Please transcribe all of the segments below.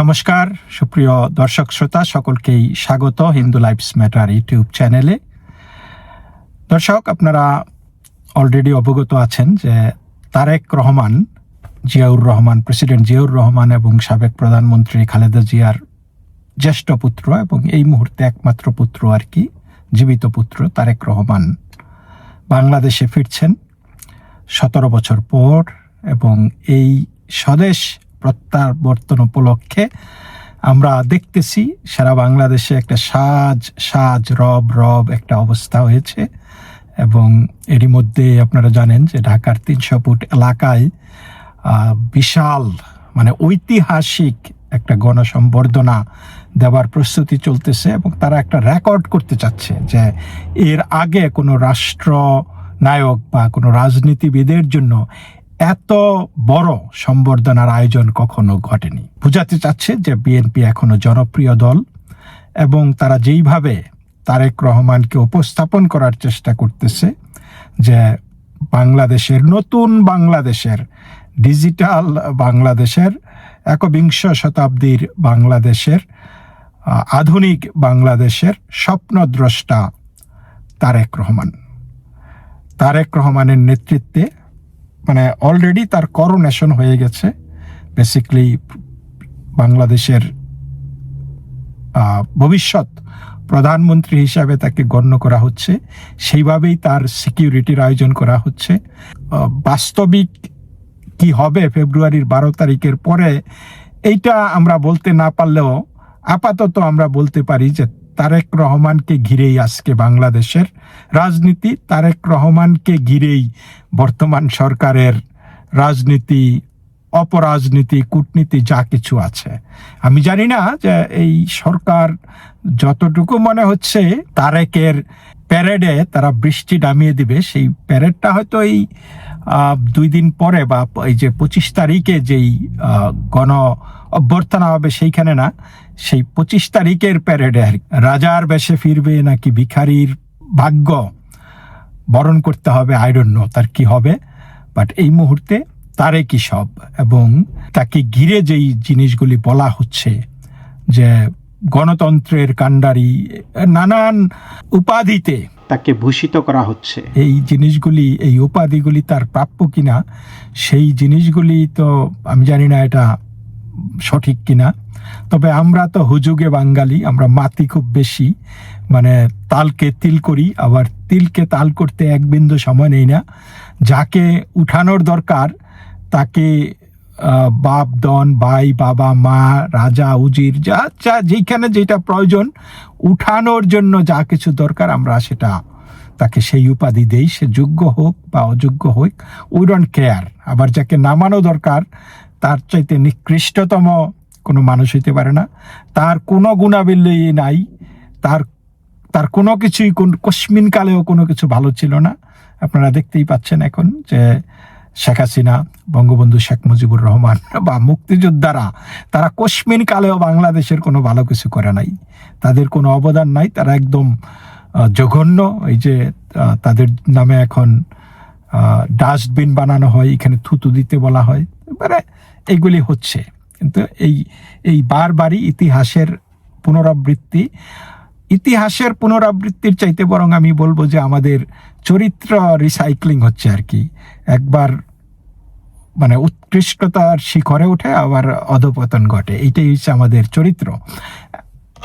নমস্কার, সুপ্রিয় দর্শক শ্রোতা, সকলকেই স্বাগত হিন্দু লাইফস ম্যাটার ইউটিউব চ্যানেলে। দর্শক, আপনারা অলরেডি অবগত আছেন যে তারেক রহমান, জিয়াউর রহমান, প্রেসিডেন্ট জিয়াউর রহমান এবং সাবেক প্রধানমন্ত্রী খালেদা জিয়ার জ্যেষ্ঠ পুত্র এবং এই মুহূর্তে একমাত্র পুত্র আর কি, জীবিত পুত্র তারেক রহমান বাংলাদেশে ফিরছেন। সতেরো বছর পর এবং এই স্বদেশ প্রত্যাবর্তন উপলক্ষে আমরা দেখতেছি সারা বাংলাদেশে একটা সাজ সাজ, রব রব একটা অবস্থা হয়েছে। এবং এরই মধ্যে আপনারা জানেন যে ঢাকার তিনশো ফুট এলাকায় বিশাল মানে ঐতিহাসিক একটা গণসম্বর্ধনা দেওয়ার প্রস্তুতি চলতেছে এবং তারা একটা রেকর্ড করতে চাচ্ছে যে এর আগে কোনো রাষ্ট্র নায়ক বা কোনো রাজনীতিবিদের জন্য এত বড় সম্বর্ধনার আয়োজন কখনো ঘটেনি। বোঝাতে চাচ্ছে যে বিএনপি এখনও জনপ্রিয় দল এবং তারা যেইভাবে তারেক রহমানকে উপস্থাপন করার চেষ্টা করতেছে যে বাংলাদেশের নতুন বাংলাদেশের ডিজিটাল বাংলাদেশের একবিংশ শতাব্দীর বাংলাদেশের আধুনিক বাংলাদেশের স্বপ্নদ্রষ্টা তারেক রহমান। তারেক রহমানের নেতৃত্বে মানে অলরেডি তার করোনেশন হয়ে গেছে। বেসিকলি বাংলাদেশের ভবিষ্যৎ প্রধানমন্ত্রী হিসাবে তাকে গণ্য করা হচ্ছে। সেইভাবেই তার সিকিউরিটির আয়োজন করা হচ্ছে। বাস্তবিক কি হবে ফেব্রুয়ারির বারো তারিখের পরে, এইটা আমরা বলতে না পারলেও আপাতত আমরা বলতে পারি যে তারেক রহমানকে ঘিরেই আজকে বাংলাদেশের রাজনীতি, তারেক রহমানকে ঘিরেই বর্তমান সরকারের রাজনীতি, অপরাজনীতি, কূটনীতি যা কিছু আছে। আমি জানি না যে এই সরকার যতটুকু মনে হচ্ছে তারেকের প্যারেডে তারা বৃষ্টি নামিয়ে দিবে। সেই প্যারেডটা হয়তো এই দুই দিন পরে বা এই যে পঁচিশ তারিখে যেই গণ অভ্যর্থনা হবে সেইখানে না। সেই পঁচিশ তারিখের প্যারেডে আর রাজার বেশে ফিরবে নাকি ভিখারির ভাগ্য? বরণ করতে হবে আইডন্য তার কি হবে। বাট এই মুহূর্তে তারে কি সব? এবং তাকে ঘিরে যেই জিনিসগুলি বলা হচ্ছে যে গণতন্ত্রের কাণ্ডারি নানান উপাধিতে তাকে ভূষিত করা হচ্ছে। এই জিনিসগুলি এই উপাধিগুলি তার প্রাপ্য কিনা সেই জিনিসগুলি তো আমি জানি না এটা সঠিক কিনা। তবে আমরা তো হুজুগে বাঙালি, আমরা মাতি খুব বেশি। মানে তালকে তিল করি, আবার তিলকে তাল করতে এক বিন্দু সময় নেই না। যাকে উঠানোর দরকার, তাকে বাপ, দন, ভাই, বাবা, মা, রাজা, উজির, যা যা যেখানে যেটা প্রয়োজন, উঠানোর জন্য যা কিছু দরকার, আমরা সেটা তাকে সেই উপাধি দেই। সে যোগ্য হোক বা অযোগ্য হোক, উই ডোন্ট কেয়ার আবার যাকে নামানো দরকার তার চাইতে নিকৃষ্টতম কোনো মানুষ হইতে পারে না। তার কোনো গুণাবলী নাই। তার তার কোনো কিছুই কোন কশ্মিন কালেও কোনো কিছু ভালো ছিল না। আপনারা দেখতেই পাচ্ছেন এখন যে শেখ হাসিনা, বঙ্গবন্ধু শেখ মুজিবুর রহমান বা মুক্তিযোদ্ধারা, তারা কশ্মিন কালেও বাংলাদেশের কোনো ভালো কিছু করে নাই। তাদের কোনো অবদান নাই। তারা একদম জঘন্য। এই যে তাদের নামে এখন ডাস্টবিন বানানো হয়। এখানে থুতু দিতে বলা হয়। মানে এইগুলি হচ্ছে। কিন্তু এই এই বারবারই ইতিহাসের পুনরাবৃত্তি, ইতিহাসের পুনরাবৃত্তির চাইতে বরং আমি বলব যে আমাদের চরিত্র রিসাইক্লিং হচ্ছে আর কি। একবার মানে উৎকৃষ্টতার শিখরে ওঠে আবার অধপতন ঘটে। এইটাই হচ্ছে আমাদের চরিত্র।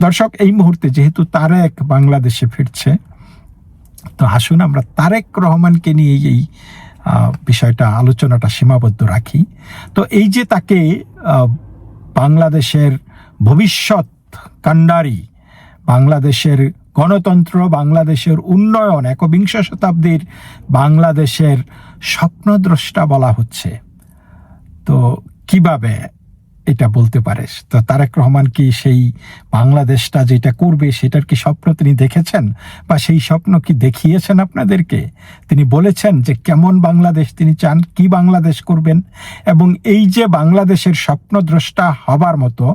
দর্শক, এই মুহূর্তে যেহেতু তারেক বাংলাদেশে ফিরছে, তো আসুন আমরা তারেক রহমানকে নিয়ে এই বিষয়টা, আলোচনাটা সীমাবদ্ধ রাখি। তো এই যে তাকে বাংলাদেশের ভবিষ্যৎ কাণ্ডারি, বাংলাদেশের গণতন্ত্র, বাংলাদেশের উন্নয়ন, একবিংশ শতাব্দীর বাংলাদেশের স্বপ্নদ্রষ্টা বলা হচ্ছে। তো কীভাবে এটা বলতে পারে। তো তারেক রহমান কি সেই বাংলাদেশটা যেটা করবে, সেটার কি স্বপ্ন তিনি দেখেছেন? বা সেই স্বপ্ন কি দেখিয়েছেন আপনাদেরকে? তিনি বলেছেন যে কেমন বাংলাদেশ তিনি চান, কি বাংলাদেশ করবেন? এবং এই যে বাংলাদেশের স্বপ্নদ্রষ্টা হবার মতো,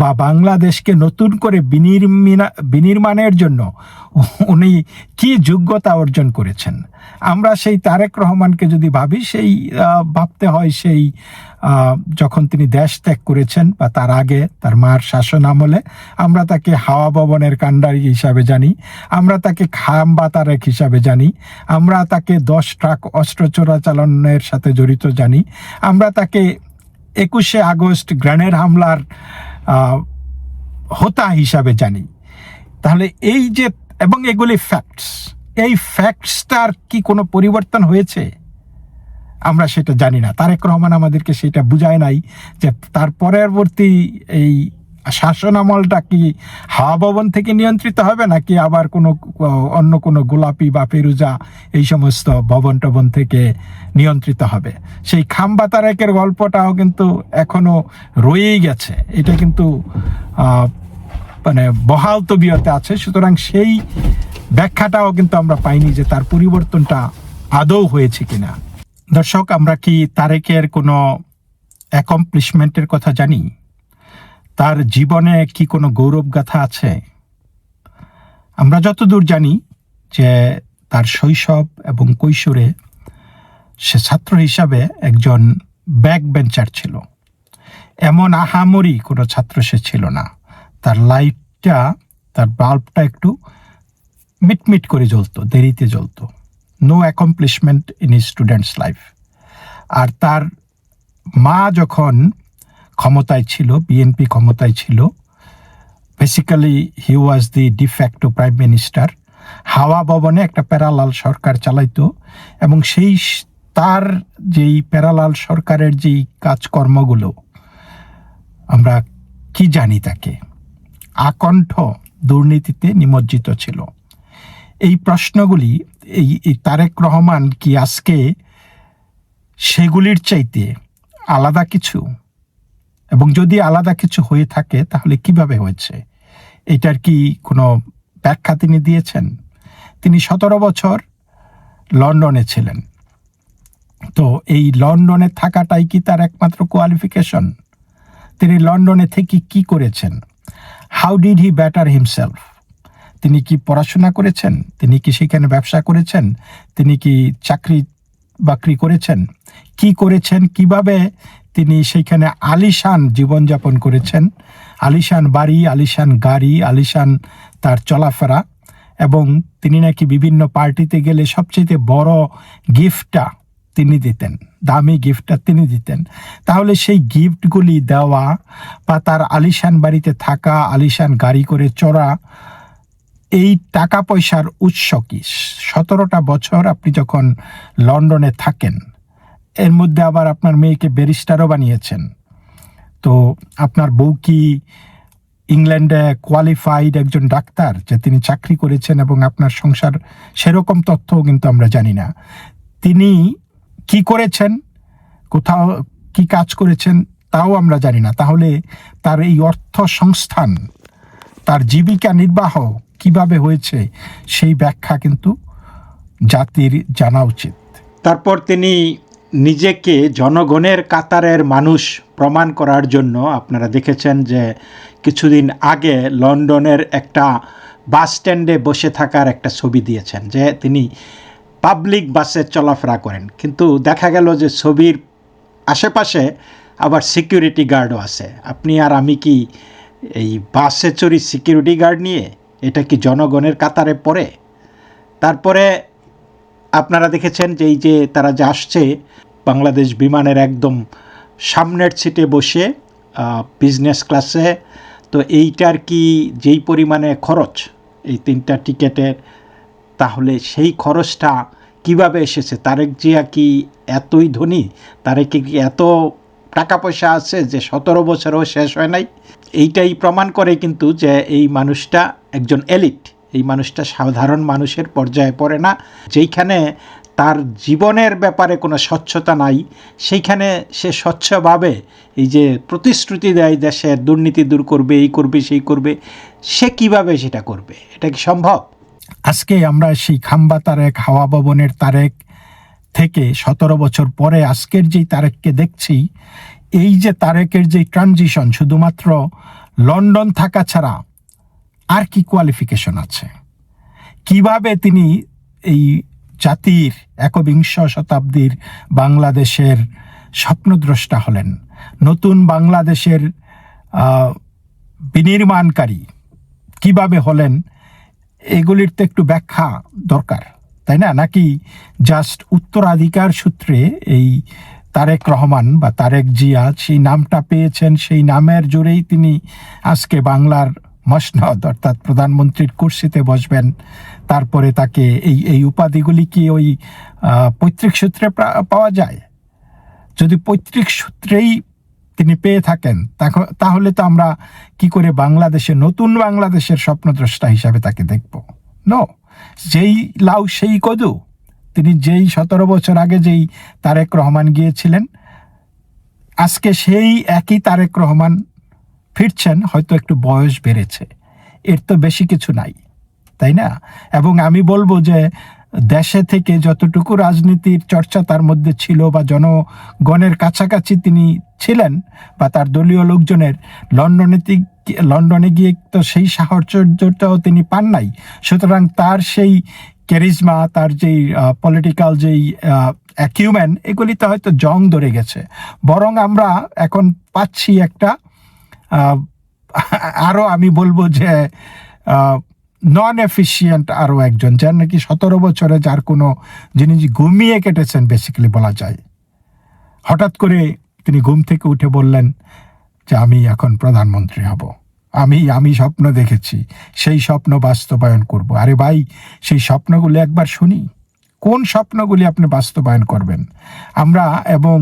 বা বাংলাদেশকে নতুন করে বিনির্মিনা, বিনির্মাণের জন্য উনি কি যোগ্যতা অর্জন করেছেন? আমরা সেই তারেক রহমানকে যদি ভাবি, সেই ভাবতে হয় সেই যখন তিনি দেশ ত্যাগ করেছেন বা তার আগে তার মার শাসন আমলে আমরা তাকে হাওয়া ভবনের কাণ্ডারি হিসাবে জানি, আমরা তাকে খাম্বা তারেক হিসাবে জানি, আমরা তাকে দশ ট্রাক অস্ত্র চোরাচালানের সাথে জড়িত জানি, আমরা তাকে একুশে আগস্ট গ্রেনেড হামলার হোতা হিসাবে জানি। তাহলে এই যে, এবং এগুলি ফ্যাক্টস এই ফ্যাক্টসটার কি কোনো পরিবর্তন হয়েছে? আমরা সেটা জানি না। তারেক রহমান আমাদেরকে সেটা বুঝায় নাই যে তার পরবর্তী এই শাসন আমলটা কি হাওয়া ভবন থেকে নিয়ন্ত্রিত হবে নাকি আবার কোনো, অন্য কোনো গোলাপি বা ফেরুজা এই সমস্ত ভবন টবন থেকে নিয়ন্ত্রিত হবে? সেই খাম্বা তারেকের গল্পটাও কিন্তু এখনও রয়েই গেছে। এটা কিন্তু মানে বহাল তবিয়তে আছে। সুতরাং সেই ব্যাখ্যাটাও কিন্তু আমরা পাইনি যে তার পরিবর্তনটা আদৌ হয়েছে কিনা। দর্শক, আমরা কি তারেকের কোনো অ্যাকমপ্লিশমেন্টের কথা জানি? তার জীবনে কি কোনো গৌরব গাথা আছে? আমরা যতদূর জানি যে তার শৈশব এবং কৈশোরে সে ছাত্র হিসাবে একজন ব্যাক বেঞ্চার ছিল। এমন আহামরি কোনো ছাত্র সে ছিল না। তার লাইটটা তার বাল্বটা একটু মিটমিট করে জ্বলতো, দেরিতে জ্বলতো। No accomplishment in students life আর তার মা যখন ক্ষমতায় ছিল বিএনপি ক্ষমতায় ছিল basically he was the de facto prime minister হাওয়া ভবনে একটা প্যারালাল সরকার চালাইতো এবং সেই তার যেই প্যারালাল সরকারের যেই কাজকর্মগুলো, আমরা কি জানি তাকে? আকণ্ঠ দুর্নীতিতে নিমজ্জিত ছিল। এই প্রশ্নগুলি এই তারেক রহমান কি আজকে সেগুলির চাইতে আলাদা কিছু? এবং যদি আলাদা কিছু হয়ে থাকে, তাহলে কীভাবে হয়েছে? এটার কি কোনো ব্যাখ্যা তিনি দিয়েছেন? তিনি সতেরো বছর লন্ডনে ছিলেন। তো এই লন্ডনে থাকাটাই কি তার একমাত্র কোয়ালিফিকেশন তিনি লন্ডনে থেকে কি করেছেন? How did he better himself তিনি কি পড়াশোনা করেছেন? তিনি কি সেখানে ব্যবসা করেছেন? তিনি কি চাকরি বাকরি করেছেন? কি করেছেন? কীভাবে তিনি সেইখানে আলিশান জীবনযাপন করেছেন? আলিশান বাড়ি, আলিশান গাড়ি, আলিশান তার চলাফেরা এবং তিনি নাকি বিভিন্ন পার্টিতে গেলে সবচেয়ে বড় গিফটটা তিনি দিতেন, দামি গিফটটা তিনি দিতেন। তাহলে সেই গিফটগুলি দেওয়া বা তার আলিশান বাড়িতে থাকা, আলিশান গাড়ি করে চড়া এই টাকা পয়সার উৎস কি? সতেরোটা বছর আপনি যখন লন্ডনে থাকেন, এর মধ্যে আবার আপনার মেয়েকে ব্যারিস্টারও বানিয়েছেন। তো আপনার বউ কি ইংল্যান্ডে কোয়ালিফাইড একজন ডাক্তার যে তিনি চাকরি করেছেন এবং আপনার সংসার সেরকম তথ্যও কিন্তু আমরা জানি না। তিনি কি করেছেন? কোথাও কি কাজ করেছেন? তাও আমরা জানি না। তাহলে তার এই অর্থ সংস্থান তার জীবিকা নির্বাহ কীভাবে হয়েছে সেই ব্যাখ্যা কিন্তু জাতির জানা উচিত। তারপর তিনি নিজেকে জনগণের কাতারের মানুষ প্রমাণ করার জন্য আপনারা দেখেছেন যে কিছুদিন আগে লন্ডনের একটা বাস স্ট্যান্ডে বসে থাকার একটা ছবি দিয়েছেন যে তিনি পাবলিক বাসে চলাফেরা করেন। কিন্তু দেখা গেল যে ছবির আশেপাশে আবার সিকিউরিটি গার্ডও আছে। আপনি আর আমি কি এই বাসে চড়ি সিকিউরিটি গার্ড নিয়ে এটা কি জনগণের কাতারে পড়ে? তারপরে আপনারা দেখেছেন যে এই যে তারা যে আসছে, বাংলাদেশ বিমানের একদম সামনের সিটে বসে বিজনেস ক্লাসে তো এইটার কি যেই পরিমাণে খরচ এই তিনটা টিকেটের তাহলে সেই খরচটা কীভাবে এসেছে? তারেক জিয়া কি এতই ধনী? তারেক কি এত টাকা পয়সা আছে যে সতেরো বছরও শেষ হয় নাই? এইটাই প্রমাণ করে কিন্তু যে এই মানুষটা একজন এলিট। এই মানুষটা সাধারণ মানুষের পর্যায়ে পড়ে না। যেইখানে তার জীবনের ব্যাপারে কোনো স্বচ্ছতা নাই, সেইখানে সে স্বচ্ছভাবে এই যে প্রতিশ্রুতি দেয় দেশের দুর্নীতি দূর করবে, এই করবে, সেই করবে, সে কীভাবে সেটা করবে? এটা কি সম্ভব? আজকে আমরা সেই খাম্বা তারেক, হাওয়া ভবনের তারেক থেকে সতেরো বছর পরে আজকের যেই তারেককে দেখছি, এই যে তারেকের যে ট্রানজিশন শুধুমাত্র লন্ডন থাকা ছাড়া আর কি কোয়ালিফিকেশন আছে? কীভাবে তিনি এই জাতির একবিংশ শতাব্দীর বাংলাদেশের স্বপ্নদ্রষ্টা হলেন? নতুন বাংলাদেশের বিনির্মাণকারী কীভাবে হলেন? এগুলির তো একটু ব্যাখ্যা দরকার, তাই না? নাকি জাস্ট উত্তরাধিকার সূত্রে এই তারেক রহমান বা তারেক জিয়া সেই নামটা পেয়েছেন, সেই নামের জোরেই তিনি আজকে বাংলার মসনদ, অর্থাৎ প্রধানমন্ত্রীর কুর্সিতে বসবেন। তারপরে তাকে এই এই উপাধিগুলি কি ওই পৈতৃক সূত্রে পাওয়া যায়? যদি পৈতৃক সূত্রেই তিনি পেয়ে থাকেন তাহলে তো আমরা কি করে বাংলাদেশে, নতুন বাংলাদেশের স্বপ্নদ্রষ্টা হিসাবে তাকে দেখব? নো যেই লাউ সেই কদু। তিনি যেই সতেরো বছর আগে যেই তারেক রহমান গিয়েছিলেন, আজকে সেই একই তারেক রহমান ফিরছেন, হয়তো একটু বয়স বেড়েছে। এর তো বেশি কিছু নাই, তাই না? এবং আমি বলব যে, দেশে থেকে যতটুকু রাজনীতির চর্চা তার মধ্যে ছিল বা জনগণের কাছাকাছি তিনি ছিলেন বা তার দলীয় লোকজনের, লন্ডনে লন্ডনে গিয়ে তো সেই সাহচর্যটাও তিনি পান নাই। সুতরাং তার সেই ক্যারিজমা তার যেই পলিটিক্যাল যেই অ্যাকিউমেন এগুলিতে হয়তো জং ধরে গেছে। বরং আমরা এখন পাচ্ছি একটা আহ, আরও আমি বলব যে নন এফিসিয়েন্ট আরও একজন যার নাকি সতেরো বছরে যার কোনো জিনিস ঘুমিয়ে কেটেছেন বেসিক্যালি বলা যায়। হঠাৎ করে তিনি ঘুম থেকে উঠে বললেন যে আমি এখন প্রধানমন্ত্রী হব। আমি আমি স্বপ্ন দেখেছি সেই স্বপ্ন বাস্তবায়ন করব। আরে ভাই সেই স্বপ্নগুলি একবার শুনি। কোন স্বপ্নগুলি আপনি বাস্তবায়ন করবেন? আমরা এবং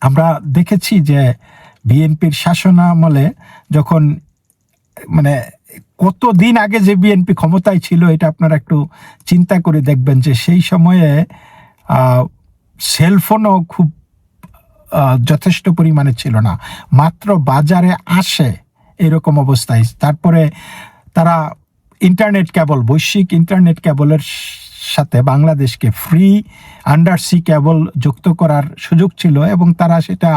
আমরা দেখেছি যে বিএনপির শাসনামলে যখন মানে কতদিন আগে যে বিএনপি ক্ষমতায় ছিল, এটা আপনারা একটু চিন্তা করে দেখবেন যে সেই সময়ে সেলফোনও খুব যথেষ্ট পরিমাণে ছিল না। মাত্র বাজারে আসে এরকম অবস্থায়। তারপরে তারা ইন্টারনেট কেবল বৈশ্বিক ইন্টারনেট কেবলের সাথে বাংলাদেশকে ফ্রি আন্ডার সি কেবল যুক্ত করার সুযোগ ছিল এবং তারা সেটা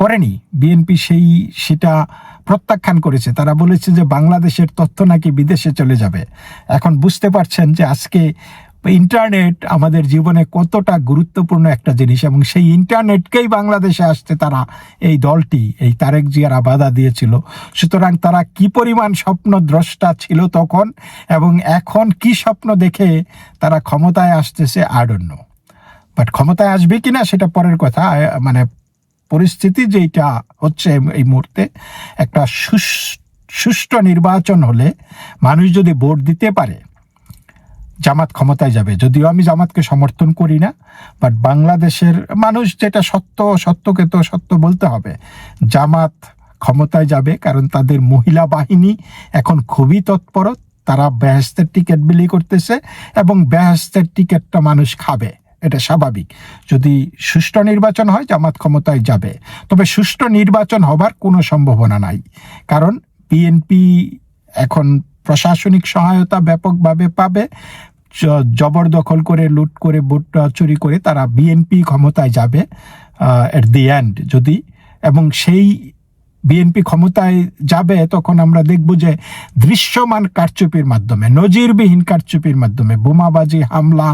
করেনি। বিএনপি সেই সেটা প্রত্যাখ্যান করেছে। তারা বলেছে যে বাংলাদেশের তথ্য নাকি বিদেশে চলে যাবে। এখন বুঝতে পারছেন যে আজকে ইন্টারনেট আমাদের জীবনে কতটা গুরুত্বপূর্ণ একটা জিনিস এবং সেই ইন্টারনেটকেই বাংলাদেশে আসতে তারা এই দলটি, এই তারেক জিয়ারা বাধা দিয়েছিল। সুতরাং তারা কি পরিমাণ স্বপ্ন দ্রষ্টা ছিল তখন এবং এখন কি স্বপ্ন দেখে তারা ক্ষমতায় আসতেছে আডন্য বাট ক্ষমতায় আসবে কিনা সেটা পরের কথা মানে পরিস্থিতি যেটা হচ্ছে এই মুহূর্তে, একটা সুষ্ঠু নির্বাচন হলে মানুষ যদি ভোট দিতে পারে, জামাত ক্ষমতায় যাবে। যদিও আমি জামাতকে সমর্থন করি না বাট বাংলাদেশের মানুষ যেটা সত্য, সত্যকে তো সত্য বলতে হবে। জামাত ক্ষমতায় যাবে কারণ তাদের মহিলা বাহিনী এখন খুবই তৎপর, তারা বেহেস্তের টিকিট বিলি করতেছে এবং বেহেস্তের টিকিটটা মানুষ খাবে। এটা স্বাভাবিক। যদি সুষ্ঠু নির্বাচন হয়, জামাত ক্ষমতায় যাবে। তবে সুষ্ঠু নির্বাচন হবার কোনো সম্ভাবনা নাই। কারণ বিএনপি এখন প্রশাসনিক সহায়তা ব্যাপকভাবে পাবে। জবরদখল করে, লুট করে ভোট চুরি করে তারা বিএনপি ক্ষমতায় যাবে এট দি এন্ড যদি, এবং সেই বিএনপি ক্ষমতায় যাবে, তখন আমরা দেখব যে দৃশ্যমান কারচুপির মাধ্যমে, নজিরবিহীন কারচুপির মাধ্যমে, বোমাবাজি, হামলা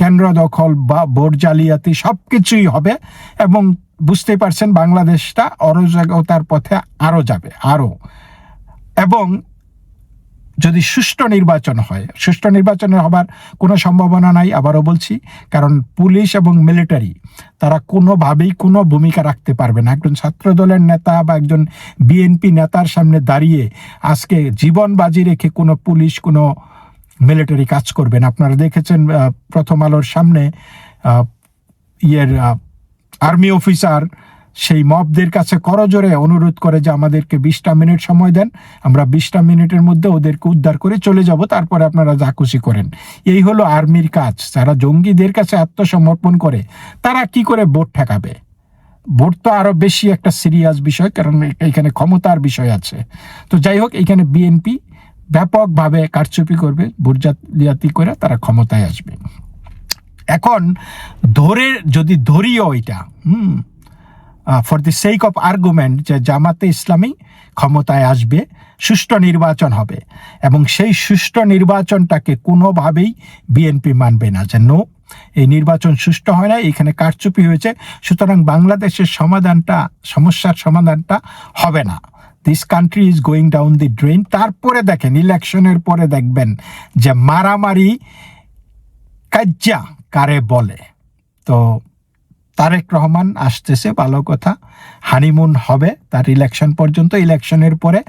কেন্দ্র দখল বা ভোট জালিয়াতি সব কিছুই হবে এবং বুঝতেই পারছেন বাংলাদেশটা অরাজকতার পথে আরও যাবে আরও এবং যদি সুষ্ঠু নির্বাচন হয়, সুষ্ঠু নির্বাচনের হবার কোনো সম্ভাবনা নাই, আবারও বলছি, কারণ পুলিশ এবং মিলিটারি তারা কোনোভাবেই কোনো ভূমিকা রাখতে পারবে না। একজন ছাত্র দলের নেতা বা একজন বিএনপি নেতার সামনে দাঁড়িয়ে আজকে জীবন বাজি রেখে কোনো পুলিশ, কোনো মিলিটারি কাজ করবেন। আপনারা দেখেছেন প্রথম আলোর সামনে ইয়ের আর্মি অফিসার সেই মবদের কাছে করজোরে অনুরোধ করে যে আমাদেরকে বিশটা মিনিট সময় দেন, আমরা বিশটা মিনিটের মধ্যে ওদেরকে উদ্ধার করে চলে যাব, তারপরে আপনারা যা খুশি করেন। এই হলো আর্মির কাজ। যারা জঙ্গিদের কাছে আত্মসমর্পণ করে, তারা কি করে ভোট ঠেকাবে? ভোট তো আরও বেশি একটা সিরিয়াস বিষয়, কারণ এখানে ক্ষমতার বিষয় আছে। তো যাই হোক, এখানে বিএনপি ব্যাপকভাবে কারচুপি করবে জাতি করে তারা ক্ষমতায় আসবে। এখন ধরে, যদি ধরিও এটা, হুম for the sake of argument যে জামাতে ইসলামী ক্ষমতায় আসবে, সুষ্ঠু নির্বাচন হবে, এবং সেই সুষ্ঠু নির্বাচনটাকে কোনোভাবেই বিএনপি মানবে না যে নো এই নির্বাচন সুষ্ঠু হয় না এখানে কারচুপি হয়েছে, সুতরাং বাংলাদেশের সমাধানটা, সমস্যার সমাধানটা হবে না। This country is going down the drain তারপরে দেখেন ইলেকশনের পরে দেখবেন যে মারামারি কাজ্যা কারে বলে। তো তারেক রহমান আসতেছে, ভালো কথা। হানিমুন হবে তার ইলেকশন পর্যন্ত। ইলেকশনের পরে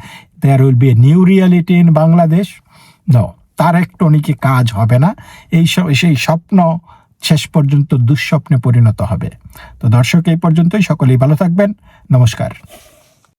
there will be new reality in Bangladesh no Tarique টনিকে কাজ হবে না। এই সেই স্বপ্ন শেষ পর্যন্ত দুঃস্বপ্নে পরিণত হবে। তো দর্শক, এই পর্যন্তই। সকলেই ভালো থাকবেন। নমস্কার।